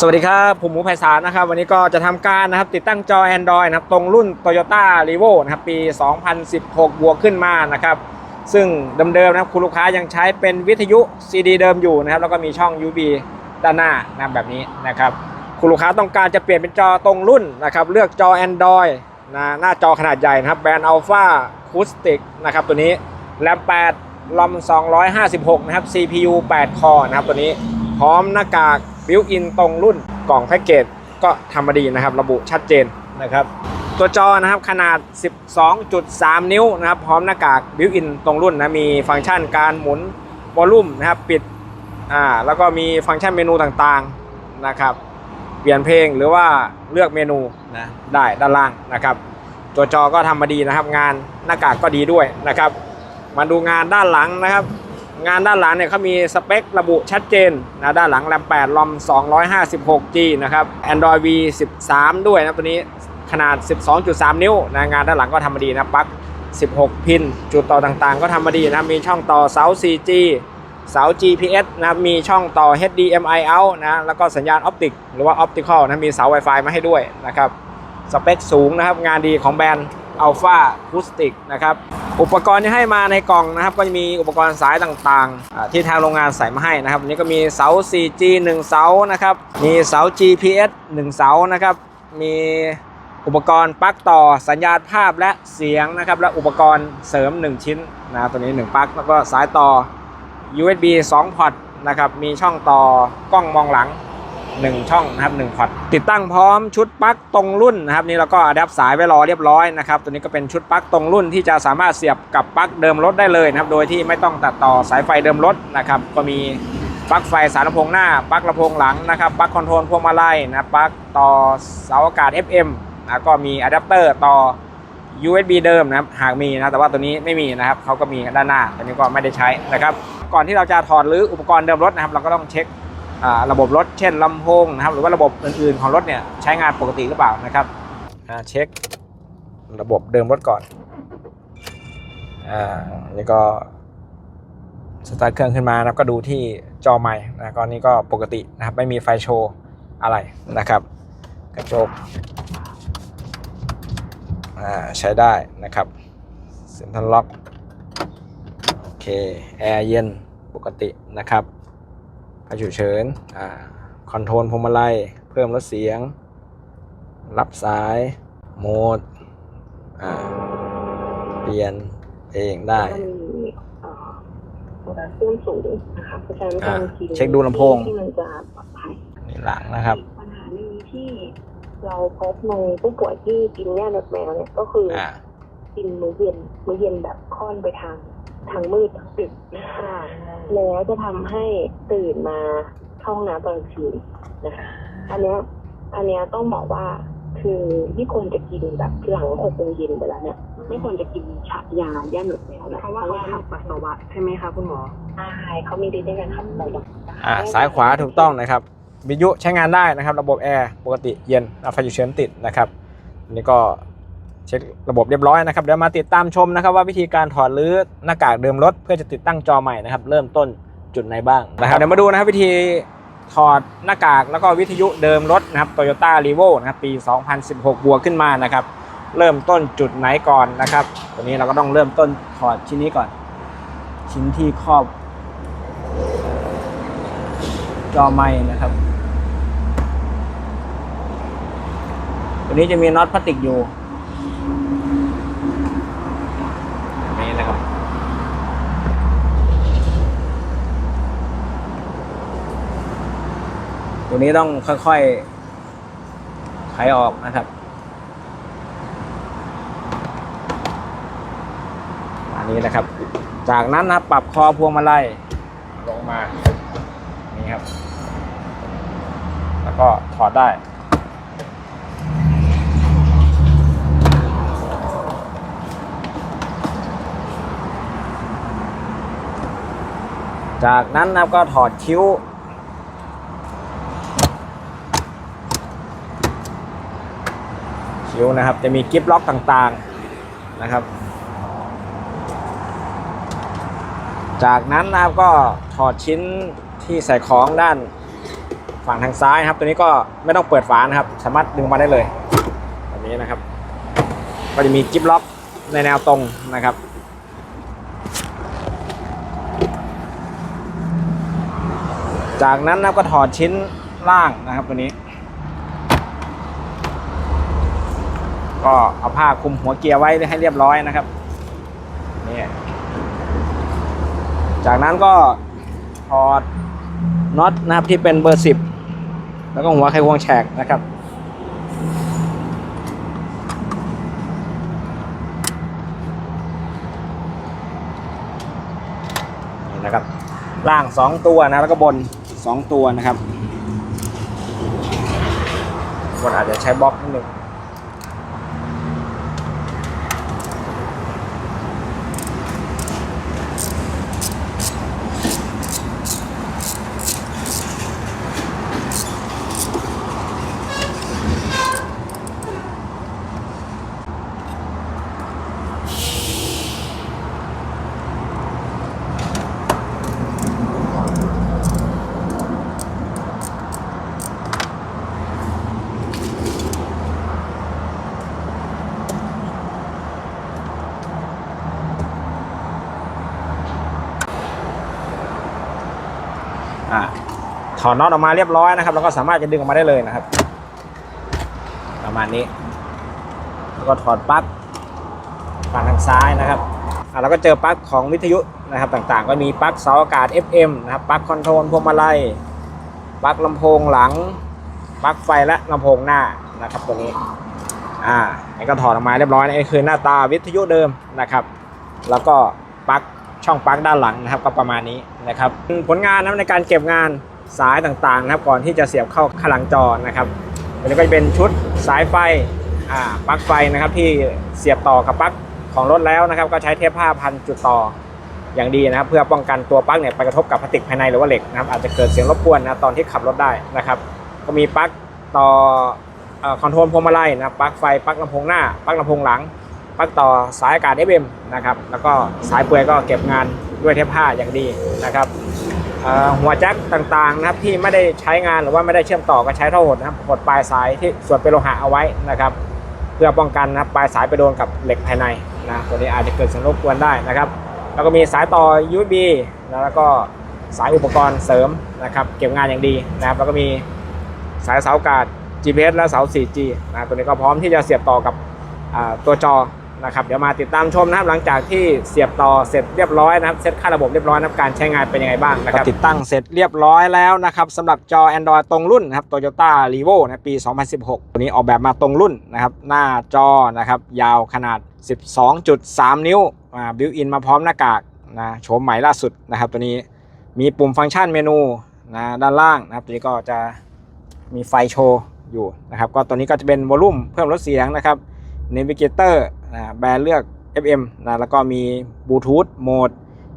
สวัสดีครับ ผมหมูไพศาลนะครับ วันนี้ก็จะทำการนะครับ ติดตั้งจอ Android นะครับ ตรงรุ่น Toyota r e v o นะครับ ปี 2016 บวกขึ้นมานะครับ ซึ่งเดิมๆนะครับ คุณลูกค้ายังใช้เป็นวิทยุ CD เดิมอยู่นะครับ แล้วก็มีช่อง USB ด้านหน้านะแบบนี้นะครับ คุณลูกค้าต้องการจะเปลี่ยนเป็นจอตรงรุ่นนะครับ เลือกจอ Android นะหน้าจอขนาดใหญ่นะครับ แบรนด์ Alpha Acoustic นะครับ ตัวนี้แรม8ลอม256 นะครับ CPU 8 คอร์นะครับ ตัวนี้ พร้อมหน้ากาก บิวอินตรงรุ่นกล่องแพ็กเกจก็ทำมาดีนะครับ ระบุชัดเจนนะครับ ตัวจอนะครับขนาด 12.3 นิ้วนะครับ พร้อมหน้ากากบิวอินตรงรุ่นนะมีฟังก์ชันการหมุนวอลลุ่มนะครับปิดอ่าแล้วก็มีฟังก์ชันเมนูต่างๆนะครับ เปลี่ยนเพลงหรือว่าเลือกเมนูนะได้ด้านล่างนะครับ ตัวจอก็ทำมาดีนะครับ งานหน้ากากก็ดีด้วยนะครับ มาดูงานด้านหลังนะครับ งานด้านหลังเนี่ยเขามีสเปคระบุชัดเจนนะด้านหลังแรม8ลอม 256G นะครับ Android V 13 ด้วยนะตัวนี้ขนาด 12.3 นิ้วนะงานด้านหลังก็ทำมาดีนะปลั๊ก 16 พิน จุดต่อต่างๆ ก็ทำมาดีนะมีช่องต่อเสา 4G เสา GPS นะมีช่องต่อ HDMI out นะแล้วก็สัญญาณออปติกหรือว่าออปติคอลนะมีเสา Wi-Fi มาให้ด้วยนะครับสเปคสูงนะครับงานดีของแบรนด์ Alpha Acoustic นะครับอุปกรณ์ที่ให้มาในกล่องนะครับ ก็จะมีอุปกรณ์สายต่างๆ ที่ทางโรงงานใส่มาให้นะครับอันนี้ก็มีเสา 4G 1 เสานะครับมีเสา GPS 1 เสานะครับมีอุปกรณ์ปลั๊กต่อสัญญาณภาพและเสียงนะครับและอุปกรณ์เสริม 1 ชิ้นนะตัวนี้ 1ปลั๊กแล้วก็สายต่อ USB 2พอร์ตนะครับมีช่องต่อกล้องมองหลัง 1 ช่องนะครับ1พอร์ตติดตั้งพร้อมชุดปลั๊กตรงรุ่นนะครับนี่เราก็อัดแอปสายไว้รอเรียบร้อยนะครับตัวนี้ก็เป็นชุดปลั๊กตรงรุ่นที่จะสามารถเสียบกับปลั๊กเดิมรถได้เลยนะครับโดยที่ไม่ต้องตัดต่อสายไฟเดิมรถนะครับก็มีปลั๊กไฟสายลำโพงหน้าปลั๊กลำโพงหลังนะครับปลั๊กคอนโทรลพวงมาลัยนะปลั๊กต่อเสาอากาศ FM นะก็มีอะแดปเตอร์ต่อ USB เดิมนะครับหากมีนะแต่ว่าตัวนี้ไม่มีนะครับเขาก็มีด้านหน้าตัวนี้ก็ไม่ได้ใช้นะครับก่อนที่เราจะถอดหรืออุปกรณ์เดิมรถนะครับ เราก็ต้องเช็ค ระบบรถเช่นลำโพงนะครับหรือว่าระบบอื่นๆของรถเนี่ยใช้งานปกติหรือเปล่านะครับเช็คระบบเดิมรถก่อนอ่านี่ก็สตาร์ทเครื่องขึ้นมานะครับก็ดูที่จอใหม่นะก็นี่ก็ปกตินะครับไม่มีไฟโชว์อะไรนะครับ กระจกอ่าใช้ได้นะครับเซ็นทรัลล็อกโอเคแอร์เย็นปกตินะครับ ฉุกเฉินอ่าคอนโทรลพวงมาลัย เพิ่มลดเสียง รับสาย โหมดอ่าเปลี่ยนเองได้ก็มีเอ่อโพแทสเซียมสูงนะคะเพราะฉะนั้นการกินเช็คดูลำโพงที่มันจะปลอดภัยนี่หลังนะครับปัญหาหนึ่งที่เราพบในผู้ป่วยที่กินแย่เลือดแมวเนี่ยก็คือออ่ากินมื้อเย็นมื้อเย็นแบบค่อนไปทาง ทางมืดทางดึกนะคะแล้วจะทำให้ตื่นมาเข้าห้องน้ำตอนกลางคืนนะคะอันเนี้ยอันเนี้ยต้องบอกว่าคือไม่ควรจะกินแบบหลังหกโมงเย็นไปแล้วเนี่ยไม่ควรจะกินฉะยาแย่หนุดแมวนะเพราะว่าเขาขับปัสสาวะใช่ไหมคะคุณหมอใช่เขามีดีด้วยกันครับเราต้องอ่าซ้ายขวาถูกต้องนะครับวิทยุใช้งานได้นะครับ ระบบแอร์ปกติเย็นอะไฟฉุกเฉินติดนะครับอันนี่ก็ เช็คระบบเรียบร้อยนะครับเดี๋ยวมาติดตามชมนะครับ ว่าวิธีการถอดรือหน้ากากเดิมรถ เพื่อจะติดตั้งจอใหม่นะครับ เริ่มต้นจุดไหนบ้างนะครับเดี๋ยวมาดูนะครับวิธีถอดหน้ากากแล้วก็วิทยุเดิมรถนะครับ Toyota r e v o นะครับปี 2016 บวกขึ้นมานะครับ เริ่มต้นจุดไหนก่อนนะครับตัวนี้เราก็ต้องเริ่มต้นถอดชิ้นนี้ก่อน ชิ้นที่ครอบ จอไม้นะครับตัวนี้จะมีน็อตพลาสติกอยู่แบบนี้นะครับ ตัวนี้ต้องค่อยๆไขออกนะครับอันนี้นะครับ จากนั้นนะปรับคอพวงมาลัยลงมานี่ครับ แล้วก็ถอดได้จากนั้นนะครับก็ถอดคิ้ว คิ้วนะครับ จะมีกิฟล็อกต่างๆนะครับ จากนั้นนะครับก็ถอดชิ้นที่ใส่ของด้านฝั่งทางซ้ายครับตัวนี้ก็ไม่ต้องเปิดฝานะครับ สามารถดึงมาได้เลยแบบนี้นะครับ ก็จะมีจิ๊บล็อกในแนวตรงนะครับจากนั้นนับก็ถอดชิ้นล่างนะครับตัวนี้ ก็เอาผ้าคลุมหัวเกียร์ไว้ให้เรียบร้อยนะครับนี่จากนั้นก็ถอดน็อตนะครับที่เป็นเบอร์สิบแล้วก็หัวไขควงแฉกนะครับ นี่นะครับ ล่างสองตัวนะ แล้วก็บนสองตัวนะครับ บนอาจจะใช้บล็อกนิดนึง อ่าถ อดน็อตออกมาเรียบร้อยนะครับ แล้วก็สามารถจะดึงออกมาได้เลยนะครับ ประมาณนี้ แล้วก็ถอดปลั๊กฝั่งทางซ้ายนะครับอ่าแล้วก็เจอปลั๊กของวิทยุนะครับ ต่างๆ ก็มีปลั๊กเสาอากาศ FM นะครับปลั๊กคอนโทรลพวงมาลัยปลั๊กลำโพงหลังปลั๊กไฟและลำโพงหน้านะครับตัวนี้อ่าอันนี้ก็ถอดออกมาเรียบร้อยนะนี่คือหน้าตาวิทยุเดิมนะครับ แล้วก็ปลั๊กช่องปลั๊กด้านหลังนะครับ ก็ประมาณนี้นะครับ ผลงานนะในการเก็บงาน สายต่างๆนะครับก่อนที่จะเสียบเข้าข้างหลังจอนะครับอันนี้ก็จะเป็นชุดสายไฟปลั๊กไฟนะครับที่เสียบต่อกับปลั๊กของรถแล้วนะครับ ก็ใช้เทปผ้าพันจุดต่ออย่างดีนะครับ เพื่อป้องกันตัวปลั๊กเนี่ยไปกระทบกับพลาสติกภายในหรือว่าเหล็กนะครับอาจจะเกิดเสียงรบกวนนะตอนที่ขับรถได้นะครับ ก็มีปลั๊กต่อคอนโทรลพวงมาลัยนะปลั๊กไฟปลั๊กลำโพงหน้าปลั๊กลำโพงหลังปลั๊กต่อสายอากาศ FM นะครับแล้วก็สายเปลือยก็เก็บงานด้วยเทปผ้าอย่างดีนะครับ หัวแจ็คต่างๆนะครับที่ไม่ได้ใช้งานหรือว่าไม่ได้เชื่อมต่อก็ใช้ท่อหดนะครับหดปลายสายที่ส่วนเป็นโลหะเอาไว้นะครับ เพื่อป้องกันนะครับปลายสายไปโดนกับเหล็กภายในนะตัวนี้อาจจะเกิดสียงรบกวนได้นะครับแล้วก็มีสายต่อ USB แล้วก็สายอุปกรณ์เสริมนะครับเก็บงานอย่างดีนะครับแล้วก็มีสายเสาอากาศ GPS และเสา 4G นะตัวนี้ก็พร้อมที่จะเสียบต่อกับตัวจอ นะครับเดี๋ยวมาติดตามชมนะครับหลังจากที่เสียบต่อเสร็จเรียบร้อยนะครับเซตค่าระบบเรียบร้อยนะครับการใช้งานเป็นยังไงบ้างนะครับติดตั้งเสร็จเรียบร้อยแล้วนะครับสำหรับจอ Android ตรงรุ่นนะครับ Toyota r e v o นะปี 2016 ตัวนี้ออกแบบมาตรงรุ่นนะครับหน้าจอนะครับยาวขนาด 12.3 นิ้วอ่าบิวอินมาพร้อมหน้ากากนะโฉมใหม่ล่าสุดนะครับ ตัวนี้มีปุ่มฟังก์ชันเมนูนะด้านล่างนะครับตัวนี้ก็จะมีไฟโชว์อยู่นะครับก็ตัวนี้ก็จะเป็นวอลลุ่มเพิ่มลดเสียงนะครับ Navigator นะแบรนด์เลือก FM นะแล้วก็มีบลูทูธโหมด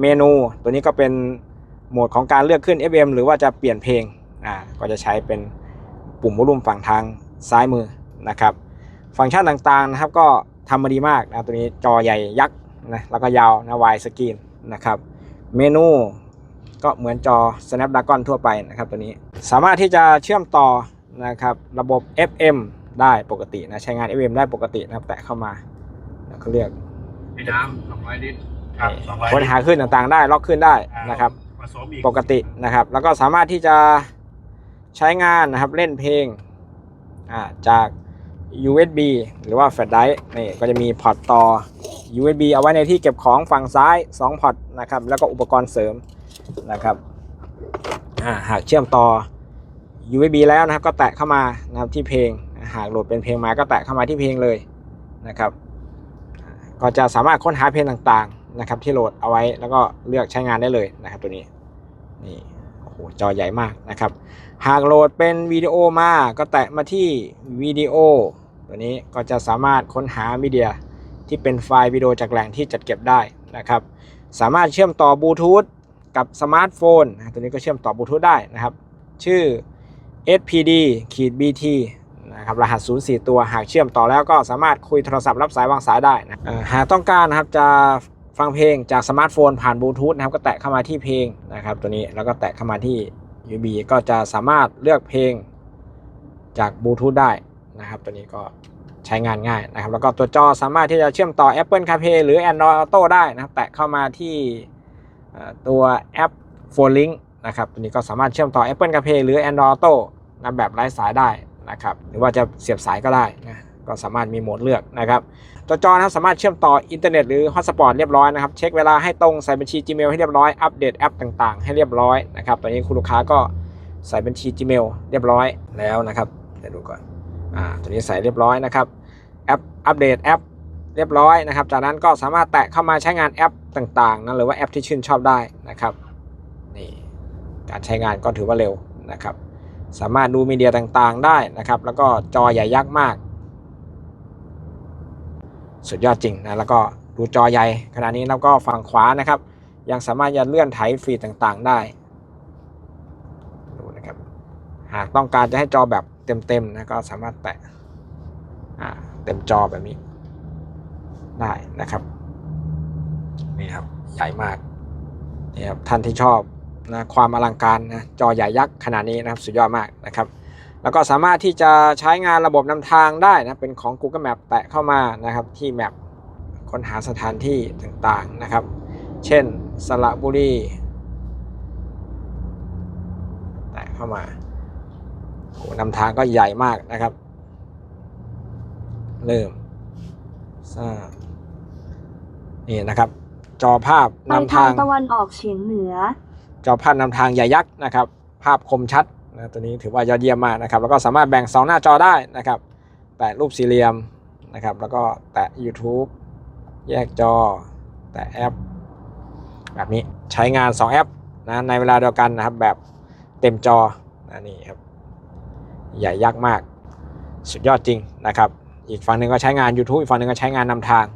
เมนู ตัวนี้ก็เป็นโหมดของการเลือกขึ้น FM หรือว่าจะเปลี่ยนเพลงอ่าก็จะใช้เป็นปุ่มวอลุ่มฝั่งทางซ้ายมือนะครับ ฟังก์ชันต่างๆนะครับก็ทำมาดีมากนะตัวนี้จอใหญ่ยักษ์นะแล้วก็ยาวนะวายสกรีนนะครับ เมนูก็เหมือนจอ Snapdragon ทั่วไปนะครับตัวนี้สามารถที่จะเชื่อมต่อนะครับระบบ FM ได้ปกตินะใช้งาน FM ได้ปกตินะครับแตะเข้ามา แล้วก็เลือกมีน้ำสองร้อยลิตรครับสองร้อยค้นหาขึ้นต่างๆได้ล็อกขึ้นได้นะครับ ผสมอีกปกตินะครับ แล้วก็สามารถที่จะใช้งานนะครับเล่นเพลงอ่าจาก USB หรือว่าแฟลชไดรฟ์นี่ก็จะมีพอร์ตต่อ USB เอาไว้ในที่เก็บของฝั่งซ้าย 2 พอร์ตนะครับ แล้วก็อุปกรณ์เสริมนะครับอ่าหากเชื่อมต่อ USB แล้วนะครับ ก็แตะเข้ามานะครับที่เพลง หากโหลดเป็นเพลงมาก็แตะเข้ามาที่เพลงเลยนะครับ ก็จะสามารถค้นหาเพลงต่างๆนะครับที่โหลดเอาไว้แล้วก็เลือกใช้งานได้เลยนะครับตัวนี้นี่โอ้โหจอใหญ่มากนะครับ หากโหลดเป็นวิดีโอมาก็แตะมาที่วิดีโอตัวนี้ก็จะสามารถค้นหามีเดียที่เป็นไฟล์วิดีโอจากแหล่งที่จัดเก็บได้นะครับ สามารถเชื่อมต่อบลูทูธกับสมาร์ทโฟนตัวนี้ก็เชื่อมต่อบลูทูธได้นะครับ ชื่อ SPD ขีด BT นะครับรหัส 04 ตัวหากเชื่อมต่อแล้วก็สามารถคุยโทรศัพท์รับสายวางสายได้นะหากต้องการนะครับจะฟังเพลงจากสมาร์ทโฟนผ่านบลูทูธนะครับก็แตะเข้ามาที่เพลงนะครับตัวนี้แล้วก็แตะเข้ามาที่ USB ก็จะสามารถเลือกเพลงจากบลูทูธได้นะครับตัวนี้ก็ใช้งานง่ายนะครับ แล้วก็ตัวจอสามารถที่จะเชื่อมต่อ Apple CarPlay หรือ Android Auto ได้นะครับแตะเข้ามาที่ตัวแอป Phone Link นะครับตัวนี้ก็สามารถเชื่อมต่อ Apple CarPlay หรือ Android Auto นะแบบไร้สายได้ นะครับหรือว่าจะเสียบสายก็ได้นะก็สามารถมีโหมดเลือกนะครับตัวจอนะครับสามารถเชื่อมต่ออินเทอร์เน็ตหรือ Hotspot เรียบร้อยนะครับเช็คเวลาให้ตรงใส่บัญชี Gmail ให้เรียบร้อยอัปเดตแอปต่างๆ ให้เรียบร้อยนะครับตอนนี้คุณลูกค้าก็ใส่บัญชี Gmail เรียบร้อยแล้วนะครับเดี๋ยวดูก่อนอ่าตัวนี้ใส่เรียบร้อยนะครับแอปอัปเดตแอปเรียบร้อยนะครับ จากนั้นก็สามารถแตะเข้ามาใช้งานแอปต่างๆนะหรือว่าแอปที่ชื่นชอบได้นะครับนี่การใช้งานก็ถือว่าเร็วนะครับ สามารถดูมีเดียต่างๆได้นะครับ แล้วก็จอใหญ่ยักษ์มาก สุดยอดจริงนะแล้วก็ดูจอใหญ่ขนาดนี้แล้วก็ฝั่งขวานะครับ ยังสามารถยันเลื่อนไถฟีดต่างๆได้ดูนะครับหากต้องการจะให้จอแบบเต็มๆนะก็สามารถแตะเต็มจอแบบนี้ได้นะครับนี่ครับใหญ่มากนี่ครับท่านที่ชอบ นะความอลังการนะจอใหญ่ยักษ์ขนาดนี้นะครับสุดยอดมากนะครับ แล้วก็สามารถที่จะใช้งานระบบนำทางได้นะเป็นของ Google Map แตะเข้ามานะครับที่แมปค้นหาสถานที่ต่างๆนะครับ เช่นสระบุรีแตะเข้ามาโอ้นำทางก็ใหญ่มากนะครับ เริ่มสร้างนี่นะครับ จอภาพนำทางตะวันออกเฉียงเหนือ จอภาพนำทางใหญ่ยักษ์นะครับ ภาพคมชัดนะตัวนี้ถือว่ายอดเยี่ยมมากนะครับ แล้วก็สามารถแบ่งสองหน้าจอได้นะครับ แตะรูปสี่เหลี่ยมนะครับ แล้วก็แตะ YouTube แยกจอ แตะแอป แบบนี้ใช้งาน 2 แอปนะในเวลาเดียวกันนะครับ แบบเต็มจอนะนี่ครับใหญ่ยักษ์มาก สุดยอดจริงนะครับ อีกฝั่งหนึ่งก็ใช้งาน YouTube อีกฝั่งหนึ่งก็ใช้งานนำทาง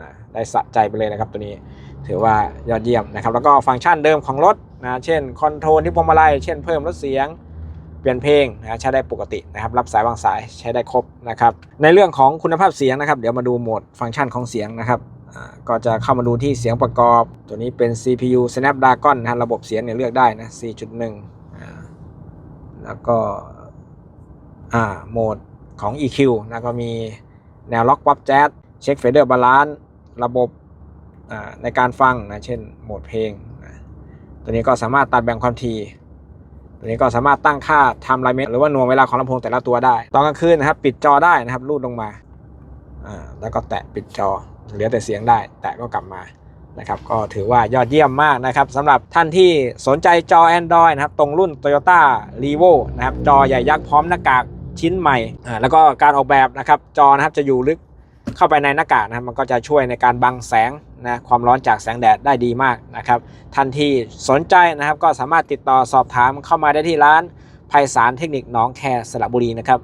นะได้สะใจไปเลยนะครับตัวนี้ถือว่ายอดเยี่ยมนะครับ แล้วก็ฟังก์ชันเดิมของรถ นะเช่นคอนโทรลที่พวงมาลัยเช่นเพิ่มลดเสียงเปลี่ยนเพลงนะใช้ได้ปกตินะครับรับสายวางสายใช้ได้ครบนะครับในเรื่องของคุณภาพเสียงนะครับ เดี๋ยวมาดูโหมดฟังก์ชันของเสียงนะครับก็จะเข้ามาดูที่เสียงประกอบ ตัวนี้เป็น CPU Snapdragon นะระบบเสียงเนี่ยเลือกได้นะ 4.1 แล้วก็โหมดของ EQ นะก็มีแนวล็อกป๊อปแจ๊สเช็คเฟเดอร์บาลานซ์ระบบในการฟังนะเช่นโหมดเพลง ตัวนี้ก็สามารถตัดแบ่งความถี่ตัวนี้ก็สามารถตั้งค่า time limit หรือว่าหน่วงเวลาของลำโพงแต่ละตัวได้ตอนกลางคืนนะครับ ปิดจอได้นะครับรูดลงมาอ่าแล้วก็แตะปิดจอเหลือแต่เสียงได้ แตะก็กลับมานะครับก็ถือว่ายอดเยี่ยมมากนะครับสำหรับท่านที่สนใจจอ Android นะครับ ตรงรุ่น Toyota r e v o นะครับ จอใหญ่ยักษ์พร้อมหน้ากากชิ้นใหม่อ่าแล้วก็การออกแบบนะครับ จอนะครับจะอยู่ลึก เข้าไปในหน้ากากนะครับมันก็จะช่วยในการบังแสงนะความร้อนจากแสงแดดได้ดีมากนะครับทันที่สนใจนะครับก็สามารถติดต่อสอบถามเข้ามาได้ที่ร้านไพศาลเทคนิคหนองแคสระบุรีนะครับ